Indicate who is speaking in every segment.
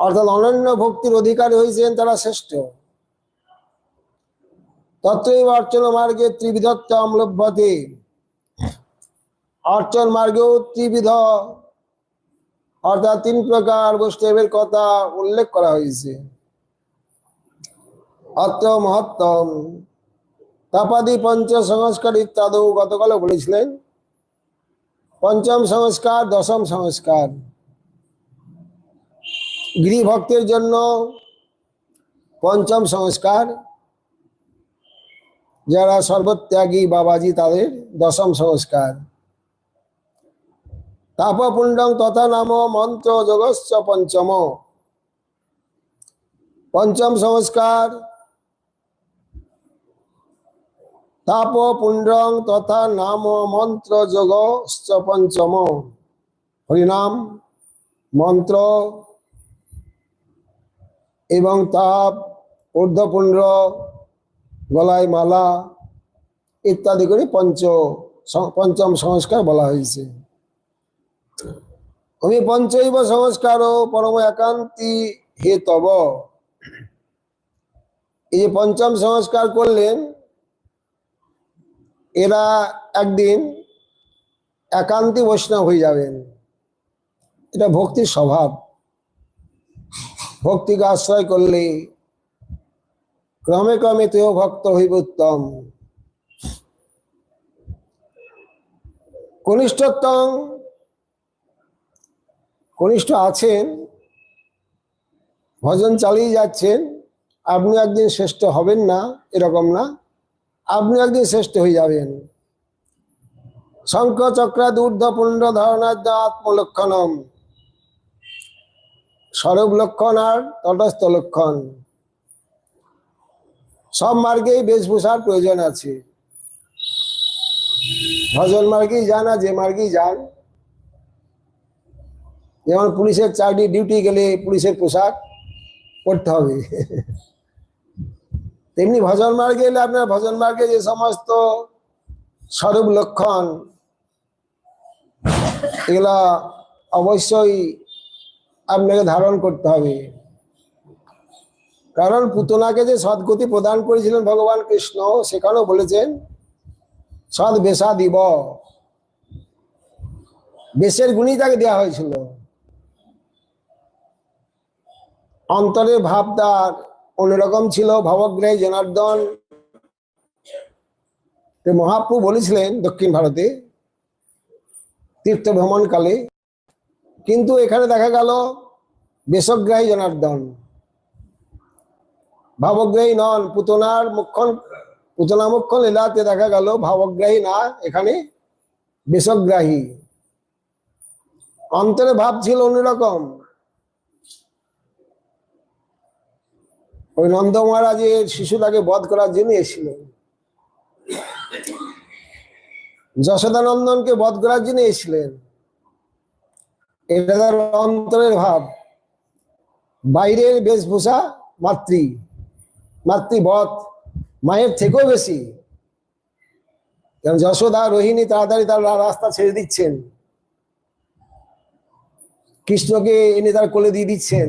Speaker 1: অর্থাৎ অনন্য ভক্তির অধিকারী হয়েছেন তারা শ্রেষ্ঠ। তত্ত্বই অর্চন মার্গে ত্রিবিধত্ব লভ্যতে অর্চন মার্গেও ত্রিবিধ। অর্থাৎ তিন প্রকার বৈষ্ণবের কথা উল্লেখ করা হয়েছে অত্র মহত্তম। তাপাদি পঞ্চ সংস্কার ইত্যাদি গতকালও বলেছিলেন। পঞ্চম সংস্কার, দশম সংস্কার। গৃহভক্তের জন্য পঞ্চম সংস্কার, যারা সর্বত্যাগী বাবাজি তাদের দশম সংস্কার। তাপপুণ্ডং তথা নাম মন্ত্র যোগস্য পঞ্চম। পঞ্চম সংস্কার তাপ পুণ্ডং তথা নাম মন্ত্র যোগশ্চ পঞ্চম। হরিনাম, মন্ত্র এবং তাপ ঊর্ধ্বপুণ্ড গলায় মালা ইত্যাদি করে পঞ্চ পঞ্চম সংস্কার বলা হয়েছে। আমি পঞ্চৈব সংস্কার ও পরম একান্তি হে তব। এই যে পঞ্চম সংস্কার করলেন, এরা একদিন একান্তি বৈষ্ণব হয়ে যাবেন। এটা ভক্তির স্বভাব। ভক্তিকে আশ্রয় করলে ক্রমে ক্রমে তেও ভক্ত হইব উত্তম। কনিষ্ঠতম কনিষ্ঠ আছেন, ভজন চালিয়ে যাচ্ছেন, আপনি একদিন শ্রেষ্ঠ হবেন না, এরকম না, আপনি একদিন শ্রেষ্ঠ হয়ে যাবেন। শঙ্খ চক্রাদ ঊর্ধ্ব পুণ্ড ধারণার আত্মলক্ষণম। স্বরূপ লক্ষণ আর তটস্থ লক্ষণ। সব মার্গেই বেশভূষার প্রয়োজন আছে। ভজন মার্গেই যান আর যে মার্গেই যান। যেমন পুলিশের চাকরি ডিউটি গেলে পুলিশের পোশাক পরতে হবে। তেমনি ভজন মার্গে এলে আপনার ভজন মার্গে যে সমস্ত স্বরূপ লক্ষণ, এগুলা অবশ্যই আপনাকে ধারণ করতে হবে। কারণ পুতনাকে যে সদ্গতি প্রদান করেছিলেন ভগবান কৃষ্ণ, সেখানেও বলেছেন সদ বেশা দিব। বেশের গুণই তাকে দেওয়া হয়েছিল। অন্তরের ভাবদার অন্যরকম ছিল। ভবগ্রহে জনার্দন মহাপ্রু বলেছিলেন দক্ষিণ ভারতে তীর্থ ভ্রমণকালে কিন্তু এখানে দেখা গেল বেশগ্রাহী জনার্দন। ভাবগ্রাহী নন, পুতনার মুখ্যন, পুতনা মুখ্যন লীলাতে দেখা গেল ভাবগ্রাহী না, এখানে বেশগ্রাহী। অন্তরে ভাব ছিল অন্যরকম। ওই নন্দ মহারাজের শিশুটাকে বধ করার জন্য এসেছিলেন যশোদানন্দনকে বধ করার জন্য এসেছিলেন। এটা তার অন্তরের ভাব। বাইরের বেশভূষা মাতৃ। মাতৃবধ মায়ের থেকেও বেশি। কারণ যশোদা, রোহিণী তাড়াতাড়ি তার রাস্তা ছেড়ে দিচ্ছেন। কৃষ্ণকে এনে তার কোলে দিয়ে দিচ্ছেন।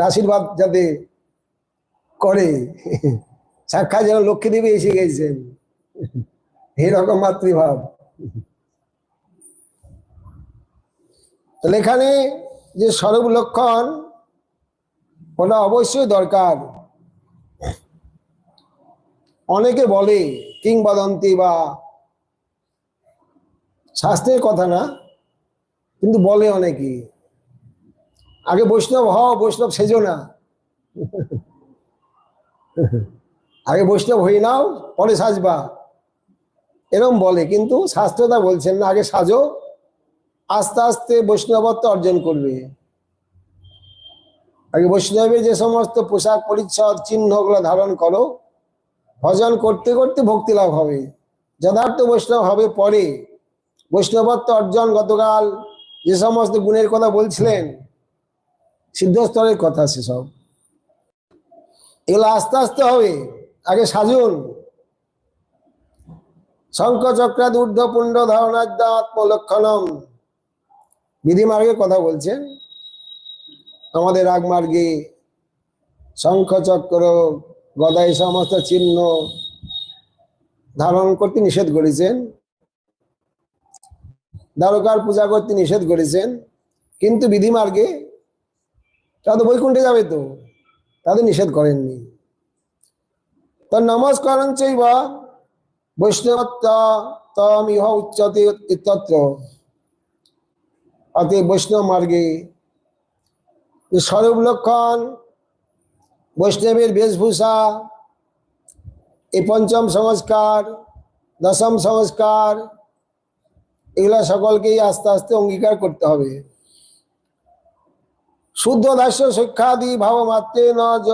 Speaker 1: আশীর্বাদ যাতে করে। সাক্ষাৎ যেন লক্ষ্মী দেবী এসে গেছেন। এরকম মাতৃভাব। তাহলে এখানে যে স্বরূপ লক্ষণ, ওটা অবশ্যই দরকার। অনেকে বলে, কিংবদন্তি বা শাস্ত্রের কথা না, কিন্তু বলে অনেকে। আগে বৈষ্ণব হও, বৈষ্ণব সেজো না। আগে বৈষ্ণব হয়ে নাও, পরে সাজবা। এরম বলে, কিন্তু শাস্ত্রতা বলছেন না, আগে সাজো। আস্তে আস্তে বৈষ্ণবত্ব অর্জন করবে। আগে বৈষ্ণবের যে সমস্ত পোশাক পরিচ্ছদ চিহ্নগুলো ধারণ করো, ভজন করতে করতে ভক্তি লাভ হবে। যথার্থ বৈষ্ণব হবে পরে। বৈষ্ণবত্ব অর্জন গতকাল যে সমস্ত গুণের কথা বলছিলেন, সিদ্ধস্তরের কথা সেসব। এগুলো আস্তে আস্তে হবে। আগে সাজুন। শঙ্খ চক্রাদ ঊর্ধ্ব পুণ্ড ধারণাদ্য আত্মলক্ষণম বিধি মার্গের কথা বলছেন। আমাদের রাগমার্গে শঙ্খ, চক্র, গদাই সমস্ত চিহ্ন ধারণ করতে নিষেধ করেছেন। দ্বারকার পূজা করতে নিষেধ করেছেন। কিন্তু বিধিমার্গে তারা তো বৈকুণ্ঠে যাবে তো তাদের নিষেধ করেননি। তো নমস্কারং চৈব বৈষ্ণবত্ব তম ইহ উচ্চতে ইত্যত্র। অতএব বৈষ্ণব মার্গে স্বরূপ লক্ষণ বৈষ্ণবের বেশভূষা এই পঞ্চম সংস্কার, দশম সংস্কার, এগুলো সকলকেই আস্তে আস্তে অঙ্গীকার করতে হবে। শুদ্ধ দাস্য শিক্ষাদি ভাব মাত্রে ন যে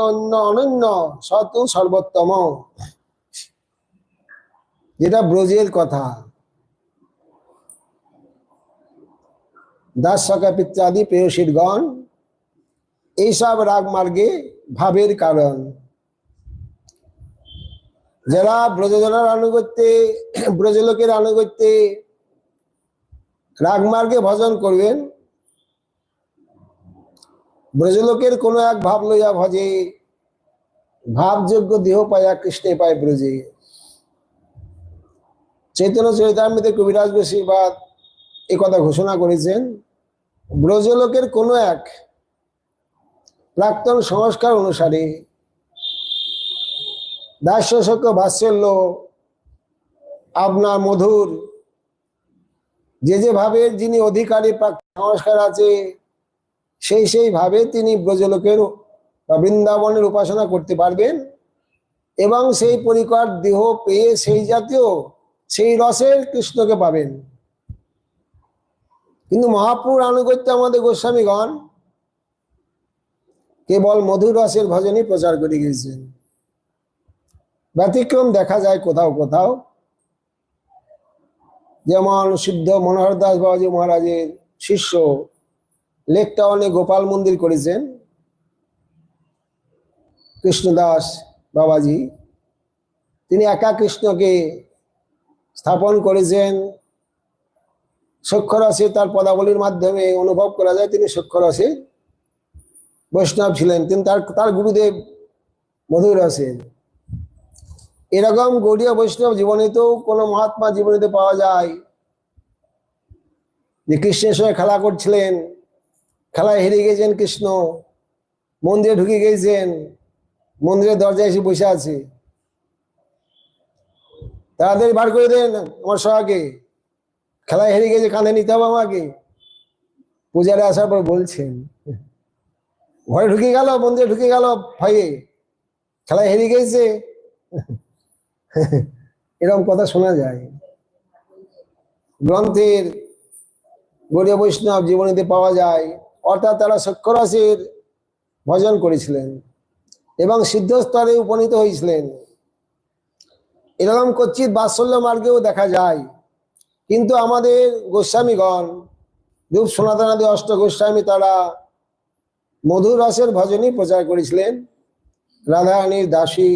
Speaker 1: অনন্য সতু সর্বোত্তম। যেটা ব্রজের কথা। দাস সকা পিত্যাদি প্রেয়সীরগণ, এইসব রাগ মার্গে ভাবের কারণ। যারা ব্রজজনার আনুগত্যে, ব্রজলোকের আনুগত্যে রাগমার্গে ভজন করবেন, ব্রজলোকের কোনো এক ভাব লইয়া ভজে, ভাবযোগ্য দেহ পায়া কৃষ্ণে পায় ব্রজে। চৈতন্য চরিতামৃতে কবিরাজ বসিবাদ এ কথা ঘোষণা করেছেন। ব্রজলোকের কোনো এক প্রাক্তন সংস্কার অনুসারে দাস্যসক্য বাৎসল্য আপনার মধুর, যে যে ভাবের যিনি অধিকারী সংস্কার আছে, সেই সেই ভাবে তিনি ব্রজলোকের বা বৃন্দাবনের উপাসনা করতে পারবেন এবং সেই পরিকর দেহ পেয়ে সেই জাতীয় সেই রসের কৃষ্ণকে পাবেন। কিন্তু মহাপ্রভুর আনুগত্য আমাদের গোস্বামীগণ। কেবল মধুর রসের ভজনই প্রচার করে গিয়েছেন। ব্যতিক্রম দেখা যায় কোথাও কোথাও। যেমন সিদ্ধ মনোহর দাস বাবাজি মহারাজের শিষ্য লেক টাউনে গোপাল মন্দির করেছেন। কৃষ্ণদাস বাবাজি। তিনি একা কৃষ্ণকে স্থাপন করেছেন। সক্ষরসে তার পদাবলীর মাধ্যমে অনুভব করা যায়, তিনি সক্ষরসে বৈষ্ণব ছিলেন, তিনি তার তার গুরুদেব মধুর রসেন এরকম গৌড়ীয় বৈষ্ণব জীবনেতেও কোনো মহাত্মা জীবনীতে পাওয়া যায়। যে কৃষ্ণের সঙ্গে খেলা করছিলেন, খেলায় হেরে গেছেন কৃষ্ণ, মন্দিরে ঢুকে গেছেন, মন্দিরের দরজায় এসে বসে আছে। তাড়াতাড়ি বার করে দেন আমার সহাকে খেলায় হেরে গেছে, কাঁধে নিতে হবে আমাকে। পূজারে আসার পর বলছেন, ঘরে ঢুকে গেল, মন্দিরে ঢুকে গেল ভয়ে। খেলায় হেরে গেছে। এরকম কথা শোনা যায়। গ্রন্থের গৌরীয় বৈষ্ণব জীবনীতে পাওয়া যায়, অর্থাৎ তারা সক্ষরাসের ভজন করেছিলেন এবং সিদ্ধস্তরে উপনীত হয়েছিলেন। এরকম কচ্ছিত বাৎসল্য মার্গেও দেখা যায়। কিন্তু আমাদের গোস্বামীগণ, রূপ সনাতনাদি অষ্ট গোস্বামী তারা মধুর রসের ভজনই প্রচার করেছিলেন। রাধারানীর দাসী,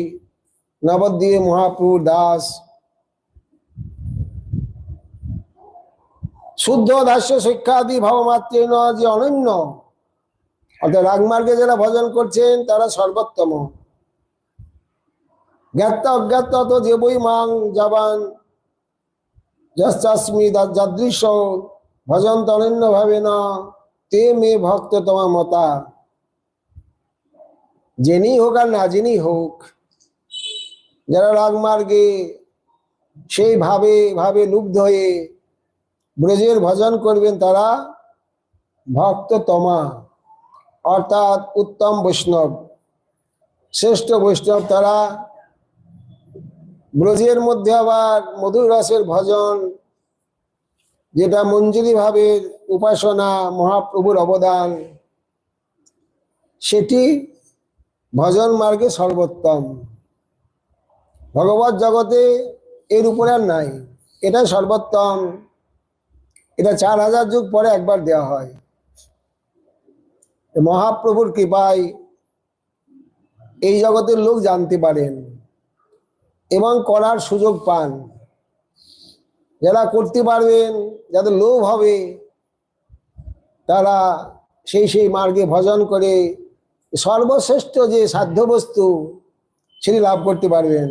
Speaker 1: নবদ্বীপ, মহাপুর দাস, শুদ্ধ দাস্য শিক্ষাদি ভাবমাত্রে যে অনন্য। অর্থাৎ রাগমার্গে যারা ভজন করছেন, তারা সর্বোত্তম। জ্ঞাত অজ্ঞাত যে বই মাং যাবান যশ্চাস্মি যাদৃশ ভজন তনন্য ভাবে না, তে মে ভক্ত তোমার মতা। জেনেই হোক আর না জেনেই হোক, যারা রাগমার্গে সেই ভাবে ভাবে লুব্ধ হয়ে ব্রজের ভজন করবেন তারা ভক্ত তমা, অর্থাৎ উত্তম বৈষ্ণব, শ্রেষ্ঠ বৈষ্ণব তারা ব্রজের মধ্যে আবার মধুর রসের ভজন, যেটা মঞ্জুরি ভাবের উপাসনা, মহাপ্রভুর অবদান, সেটি ভজন মার্গে সর্বোত্তম। ভগবত জগতে এর উপরে আর নাই এটা সর্বোত্তম। এটা চার হাজার যুগ পরে একবার দেওয়া হয়। মহাপ্রভুর কৃপায় এই জগতের লোক জানতে পারেন। এবং করার সুযোগ পান। যারা করতে পারবেন, যাদের লোভ হবে, তারা সেই সেই মার্গে ভজন করে সর্বশ্রেষ্ঠ যে সাধ্য বস্তু সেটি লাভ করতে পারবেন।